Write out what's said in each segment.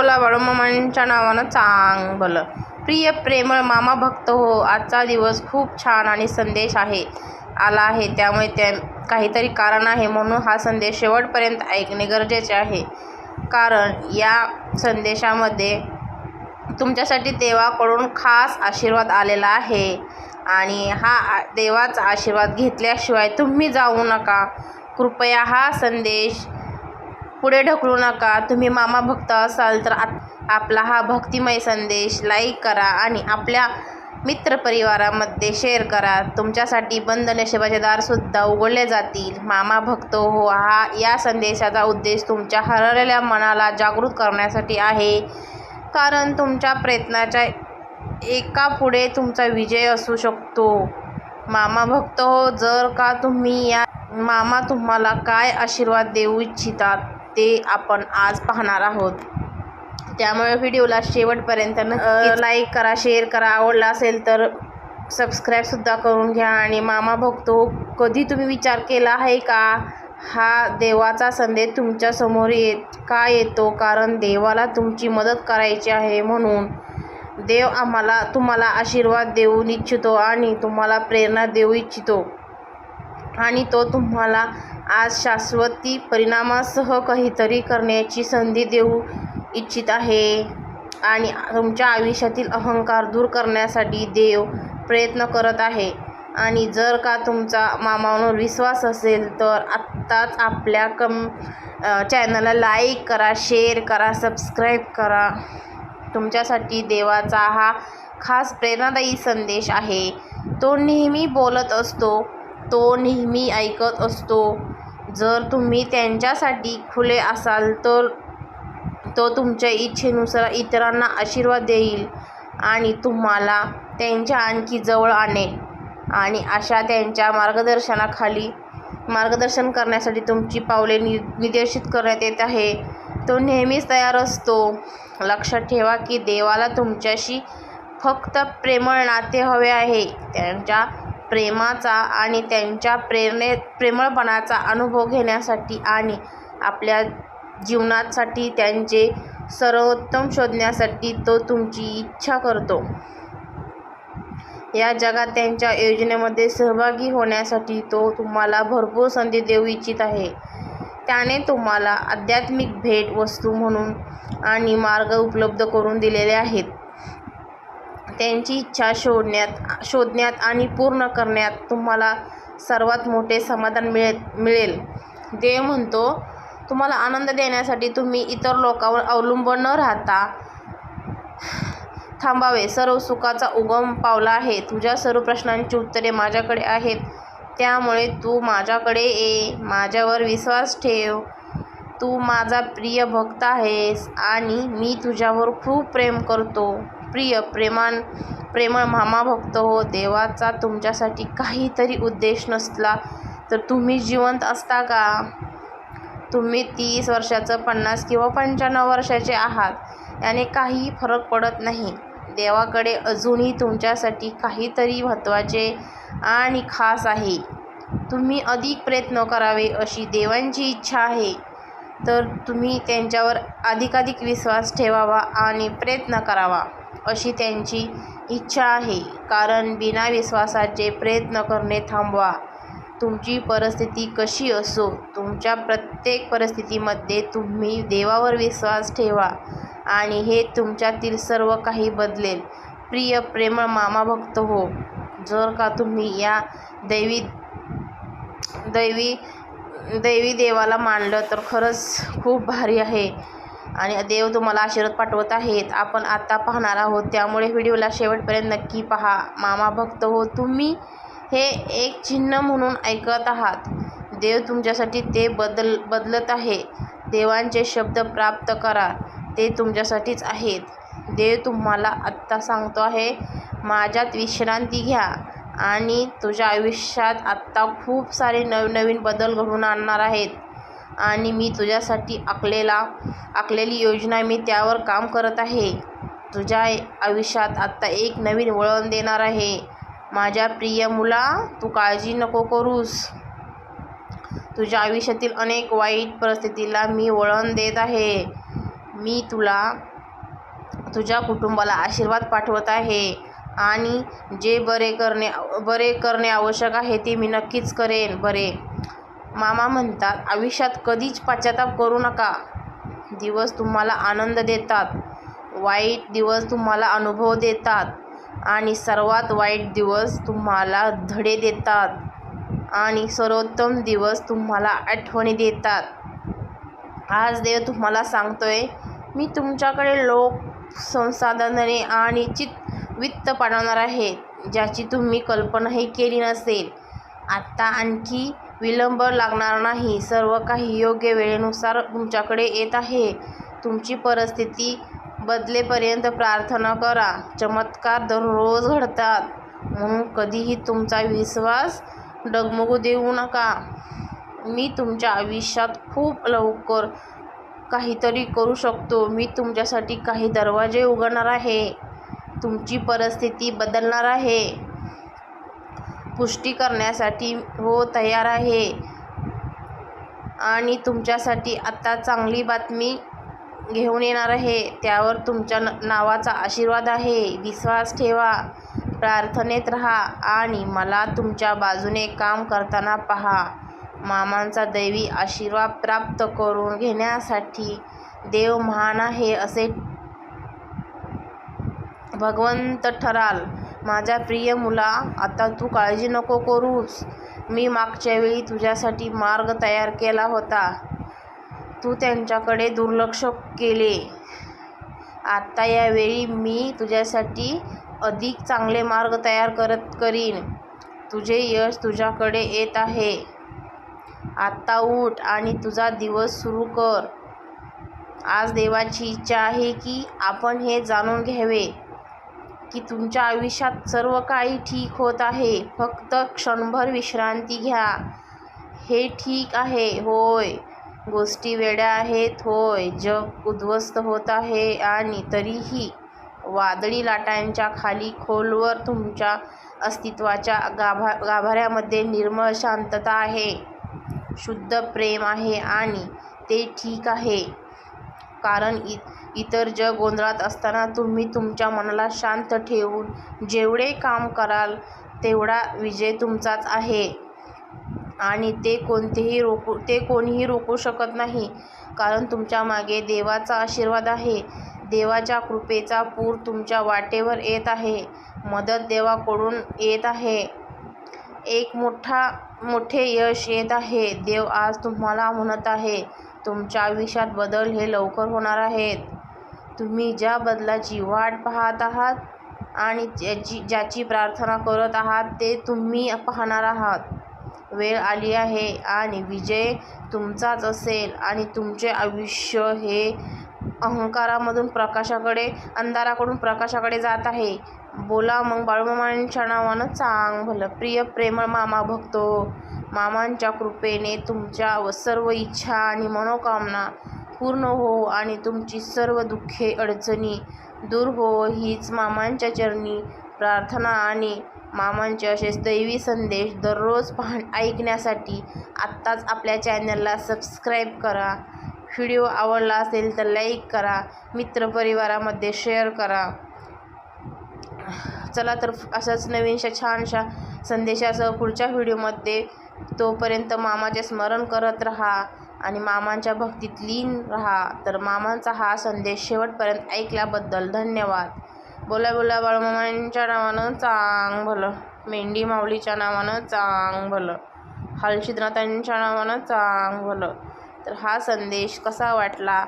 बोला बाळूमामांच्या नावानं चांग भलं प्रिय प्रेमळ मामा भक्त हो आजचा दिवस खूप छान आणि संदेश आहे आला आहे. त्यामुळे त्या काहीतरी कारण आहे म्हणून हा संदेश शेवटपर्यंत ऐकणे गरजेचे आहे. कारण या संदेशामध्ये तुमच्यासाठी देवाकडून खास आशीर्वाद आलेला आहे आणि हा आ- देवाचा आशीर्वाद घेतल्याशिवाय तुम्ही जाऊ नका. कृपया हा संदेश पुढे ढकलू नका. तुम्ही मामा भक्त असाल तर आत- आपला हा भक्तिमय संदेश लाईक करा आणि आपल्या मित्रपरिवारामध्ये शेअर करा. तुमच्यासाठी बंद नशिबाचे दारसुद्धा उघडले जातील. मामा भक्त हो हा या संदेशाचा उद्देश तुमच्या हरवलेल्या मनाला जागृत करण्यासाठी आहे. कारण तुमच्या प्रयत्नाच्या एका पुढे तुमचा विजय असू शकतो. मामा भक्त हो जर का तुम्ही या मामा तुम्हाला काय आशीर्वाद देऊ इच्छितात? ते आपण आज पाहणार आहोत. त्यामुळे व्हिडिओला शेवटपर्यंत लाईक करा शेअर करा. आवडला असेल तर सबस्क्राईबसुद्धा करून घ्या. आणि मामा भक्तो कधी तुम्ही विचार केला आहे का? हा देवाचा संदेश तुमच्यासमोर येत का येतो? कारण देवाला तुमची मदत करायची आहे म्हणून. देव आम्हाला तुम्हाला आशीर्वाद देऊ इच्छितो आणि तुम्हाला प्रेरणा देऊ इच्छितो. आणि तो तुम्हाला आज शाश्वती परिणामासह काहीतरी करण्याची संधी देऊ इच्छित आहे आणि तुमच्या आयुष्यातील अहंकार दूर करण्यासाठी देव प्रयत्न करत आहे. आणि जर का तुमचा मामावर विश्वास असेल तर आत्ताच आपल्या कम चॅनलला लाईक करा शेअर करा सबस्क्राईब करा. तुमच्यासाठी देवाचा हा खास प्रेरणादायी संदेश आहे. तो नेहमी बोलत असतो तो नेहमी ऐकत असतो. जर तुम्ही त्यांच्यासाठी खुले असाल तर तो तुमच्या इच्छेनुसार इतरांना आशीर्वाद देईल आणि तुम्हाला त्यांच्या आणखी जवळ आणेल. आणि अशा त्यांच्या मार्गदर्शनाखाली मार्गदर्शन करण्यासाठी तुमची पावले नि निर्देशित करण्यात येत आहे. तो नेहमीच तयार असतो. लक्षात ठेवा की देवाला तुमच्याशी फक्त प्रेमळ नाते हवे आहे. त्यांच्या प्रेमाचा आणि त्यांच्या प्रेरणे प्रेमळपणाचा अनुभव घेण्यासाठी आणि आपल्या जीवनासाठी त्यांचे सर्वोत्तम शोधण्यासाठी तो तुमची इच्छा करतो. या जगात त्यांच्या योजनेमध्ये सहभागी होण्यासाठी तो तुम्हाला भरपूर संधी देऊ इच्छित आहे. त्याने तुम्हाला आध्यात्मिक भेट वस्तू म्हणून आणि मार्ग उपलब्ध करून दिलेले आहेत. त्यांची इच्छा शोधण्यात शोधण्यात आणि पूर्ण करण्यात तुम्हाला सर्वात मोठे समाधान मिळेल मिळेल. देव म्हणतो तुम्हाला आनंद देण्यासाठी तुम्ही इतर लोकांवर अवलंबून न राहता थांबावे. सर्व सुखाचा उगम पावला आहे. तुझ्या सर्व प्रश्नांची उत्तरे माझ्याकडे आहेत. त्यामुळे तू माझ्याकडे ये. माझ्यावर विश्वास ठेव. तू माझा प्रिय भक्त आहेस आणि मी तुझ्यावर खूप प्रेम करतो. प्रिय प्रेमान प्रेमळ मामा भक्त हो देवाचा तुमच्यासाठी काहीतरी उद्देश नसला तर तुम्ही जिवंत असता का? तुम्ही तीस वर्षाचं पन्नास किंवा पंच्याण्णव वर्षाचे आहात. याने काही फरक पडत नाही. देवाकडे अजूनही तुमच्यासाठी काहीतरी महत्त्वाचे आणि खास आहे. तुम्ही अधिक प्रयत्न करावे अशी देवांची इच्छा आहे. तर तुम्ही त्यांच्यावर अधिकाधिक विश्वास ठेवावा आणि प्रयत्न करावा. अशी त्यांची इच्छा आहे. कारण बिना विश्वासाचे प्रयत्न करणे थांबवा. तुमची परिस्थिती कशी असो तुमच्या प्रत्येक परिस्थितीमध्ये तुम्ही देवावर विश्वास ठेवा आणि हे तुमच्यातील सर्व काही बदलेल. प्रिय प्रेमळ मामा भक्त हो जर का तुम्ही या दैवी दैवी दैवी देवाला मानलं तर खरंच खूप भारी आहे. आणि देव तुम्हाला आशीर्वाद पाठवत आहेत. आपण आत्ता पाहणार आहोत. त्यामुळे व्हिडिओला शेवटपर्यंत नक्की पहा. मामा भक्त हो तुम्ही हे एक चिन्ह म्हणून ऐकत आहात. देव तुमच्यासाठी ते बदल बदलत आहे. देवांचे शब्द प्राप्त करा. ते तुमच्यासाठीच आहेत. देव तुम्हाला आत्ता सांगतो आहे माझ्यात विश्रांती घ्या आणि तुझ्या आयुष्यात आत्ता खूप सारे नवनवीन बदल घडवून आणणार आहेत. आणि मी तुझ्यासाठी आखलेला आखलेली योजना मी त्यावर काम करत आहे. तुझ्या आयुष्यात आत्ता एक नवीन वळण देणार आहे. माझ्या प्रिय मुला तू काळजी नको करूस. तुझ्या आयुष्यातील अनेक वाईट परिस्थितीला मी वळण देत आहे. मी तुला तुझ्या कुटुंबाला आशीर्वाद पाठवत आहे आणि जे बरे करणे बरे करणे आवश्यक आहे ते मी नक्कीच करेन. बरे मामा म्हणतात आयुष्यात कधीच पश्चाताप करू नका. दिवस तुम्हाला आनंद देतात. वाईट दिवस तुम्हाला अनुभव देतात. आणि सर्वात वाईट दिवस तुम्हाला धडे देतात. आणि सर्वोत्तम दिवस तुम्हाला आठवणी देतात. आज देव तुम्हाला सांगतोय मी तुमच्याकडे लोक संसाधने आणि चित वित्त पाठवणार आहे ज्याची तुम्ही कल्पनाही केली नसेल. आत्ता आणखी विलंब लागणार नाही. सर्व काही योग्य वेळेनुसार तुमच्याकडे येत आहे. तुमची परिस्थिती बदलेपर्यंत प्रार्थना करा. चमत्कार दररोज घडतात. म्हणून कधीही तुमचा विश्वास डगमगू देऊ नका. मी तुमच्या आयुष्यात खूप लवकर काहीतरी करू शकतो. मी तुमच्यासाठी काही दरवाजे उघडणार आहे. तुमची परिस्थिती बदलणार आहे. पुष्टी करण्यासाठी हो तयार आहे. आणि तुमच्यासाठी आत्ता चांगली बातमी घेऊन येणार आहे. त्यावर तुमच्या न नावाचा आशीर्वाद आहे. विश्वास ठेवा. प्रार्थनेत राहा आणि मला तुमच्या बाजूने काम करताना पहा. मामांचा दैवी आशीर्वाद प्राप्त करून घेण्यासाठी देव महान आहे असे भगवंत ठराल. माझ्या प्रिय मुला आता तू काळजी नको करूस. मी मागच्या वेळी तुझ्यासाठी मार्ग तयार केला होता. तू त्यांच्याकडे दुर्लक्ष केले. आत्ता यावेळी मी तुझ्यासाठी अधिक चांगले मार्ग तयार करत करीन. तुझे यश तुझ्याकडे येत आहे. आत्ता उठ आणि तुझा दिवस सुरू कर. आज देवाची इच्छा आहे की आपण हे जाणून घ्यावे. की तुमच्या आयुष्यात सर्व काही ठीक होत आहे. फक्त क्षणभर विश्रांती घ्या. हे ठीक आहे होय. गोष्टी वेड्या आहेत होय. जग उद्ध्वस्त होत आहे आणि तरीही वादळी लाटांच्या खाली खोलवर तुमच्या अस्तित्वाच्या गाभा गाभाऱ्यामध्ये निर्मळ शांतता आहे. शुद्ध प्रेम आहे आणि ते ठीक आहे. कारण इ इतर जग गोंधळात असताना तुम्ही तुमच्या मनाला शांत ठेवून जेवढे काम कराल तेवढा विजय तुमचाच आहे. आणि ते कोणतेही रोखू ते कोणीही रोखू शकत नाही. कारण तुमच्या मागे देवाचा आशीर्वाद आहे. देवाच्या कृपेचा पूर तुमच्या वाटेवर येत आहे. मदत देवाकडून येत आहे. एक मोठा मोठे यश येत आहे. देव आज तुम्हाला म्हणत आहे. तुमच्या आयुष्यात बदल हे लवकर होणार आहेत. तुम्ही ज्या बदलाची वाट पाहत आहात आणि ज्याची ज्याची प्रार्थना करत आहात ते तुम्ही पाहणार आहात. वेळ आली आहे आणि विजय तुमचाच असेल आणि तुमचे आयुष्य हे अहंकारामधून प्रकाशाकडे अंधाराकडून प्रकाशाकडे जात आहे. बोला मग बाळूमामांच्या नावानं चांग भलं प्रिय प्रेमळ मामा भक्तो. मामांच्या कृपेने तुमच्या व सर्व इच्छा आणि मनोकामना पूर्ण हो आणि तुमची सर्व दुःखे अडचणी दूर हो. हीच मामांच्या चरणी प्रार्थना आणि मामांचे असेच दैवी संदेश दररोज पाह ऐकण्यासाठी आत्ताच आपल्या चॅनलला सबस्क्राईब करा. व्हिडिओ आवडला असेल तर लाईक करा मित्रपरिवारामध्ये शेअर करा. चला तर अशाच नवीनशा छानशा संदेशासह पुढच्या व्हिडिओमध्ये तोपर्यंत मामाचे स्मरण करत राहा आणि मामांच्या भक्तीत लीन राहा. तर मामांचा हा संदेश शेवटपर्यंत ऐकल्याबद्दल धन्यवाद. बोला बोला बाळमामांच्या नावानं चांग भलं. मेंढी माऊलीच्या नावानं चांग भलं. हलशिद्रनाथांच्या नावानं चांग भलं. तर हा संदेश कसा वाटला?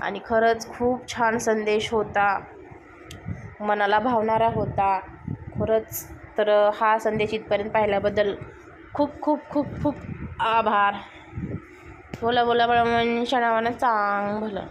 आणि खरंच खूप छान संदेश होता. मनाला भावणारा होता. खरंच तर हा संदेश इथपर्यंत पाहिल्याबद्दल खूप खूप खूप खूप आभार. बोला बोला बळा नावानं चांग भलं